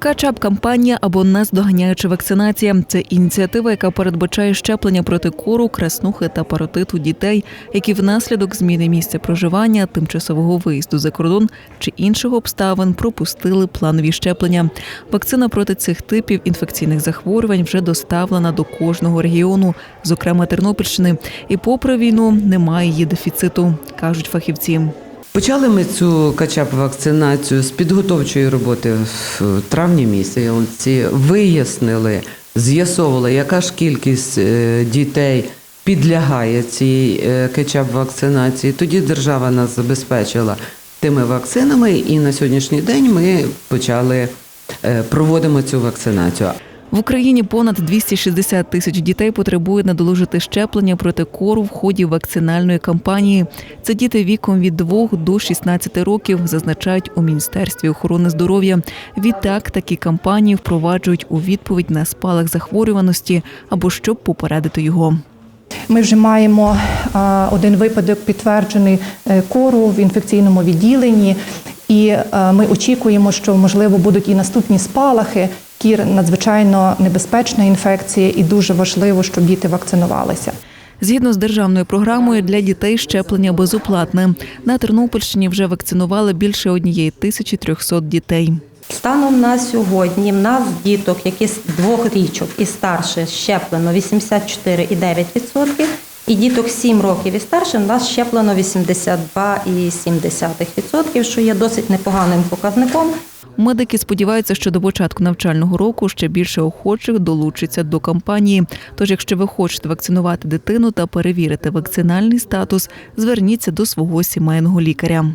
Качап кампанія або наздоганяюча вакцинація це ініціатива, яка передбачає щеплення проти кору, краснухи та паротиту дітей, які внаслідок зміни місця проживання, тимчасового виїзду за кордон чи інших обставин пропустили планові щеплення. Вакцина проти цих типів інфекційних захворювань вже доставлена до кожного регіону, зокрема Тернопільщини. І попри війну немає її дефіциту, кажуть фахівці. Почали ми цю качап вакцинацію з підготовчої роботи в травні місяці. Вияснили, з'ясовували, яка ж кількість е, дітей підлягає цій е, качап вакцинації. Тоді держава нас забезпечила тими вакцинами, і на сьогоднішній день ми почали е, проводимо цю вакцинацію. В Україні понад 260 тисяч дітей потребують надолужити щеплення проти кору в ході вакцинальної кампанії. Це діти віком від 2 до 16 років, зазначають у міністерстві охорони здоров'я. Відтак такі кампанії впроваджують у відповідь на спалах захворюваності або щоб попередити його. Ми вже маємо один випадок підтверджений е, кору в інфекційному відділенні, і е, ми очікуємо, що можливо будуть і наступні спалахи. Кір надзвичайно небезпечна інфекція, і дуже важливо, щоб діти вакцинувалися. Згідно з державною програмою для дітей щеплення безоплатне. На Тернопільщині вже вакцинували більше однієї тисячі трьохсот дітей. Станом на сьогодні в нас діток, які з двох річок і старше щеплено 84,9%, і діток 7 років і старше в нас щеплено 82,7%, що є досить непоганим показником. Медики сподіваються, що до початку навчального року ще більше охочих долучиться до кампанії. Тож, якщо ви хочете вакцинувати дитину та перевірити вакцинальний статус, зверніться до свого сімейного лікаря.